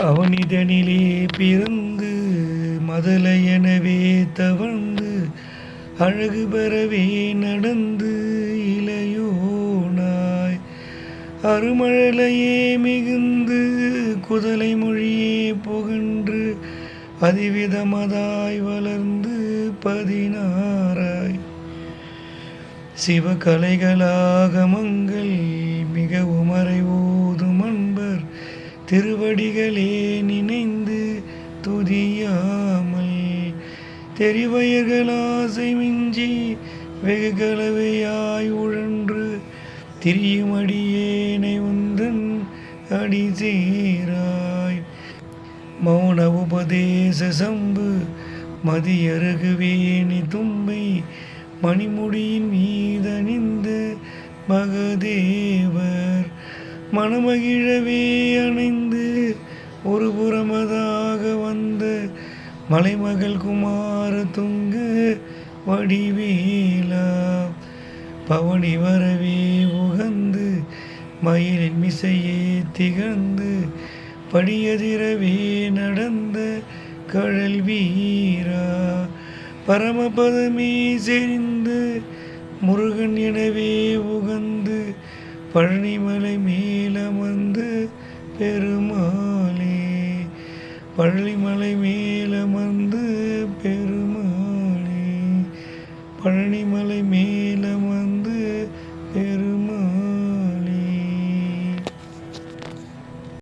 அவனிதனிலே பிறந்து மதலை எனவே தவழ்ந்து அழகு பெறவே நடந்து இளையோனாய். அருமழலையே மிகுந்து குதலை மொழியே புகன்று அதிவிதமதாய் வளர்ந்து பதினாராய் சிவகலைகளாகமங்கள் திருவடிகளே நினைந்து துதியாமல் தெரிவயர்களாசை மிஞ்சி வெகு கலவையாய் உழன்று திரியுமடியேனை உந்தன் அடி சேராய். மௌன உபதேச சம்பு மதியருகுவேணி தும்பை மணிமுடியின் மீதணிந்த மகதேவர் மணமகிழவே அணைந்து ஒரு புறமதாக வந்த மலைமகள் குமார துங்க வடிவேலா. பவனி வரவே உகந்து மயிலின் மிசையே திகழ்ந்து படியதிரவே நடந்த கழல் வீரா. பரமபதமே செறிந்து முருகன் எனவே உகந்து பழனிமலை மேலமர்ந்து பெருமாளே. பழனிமலை மேலமர்ந்து பெருமாளே. பழனி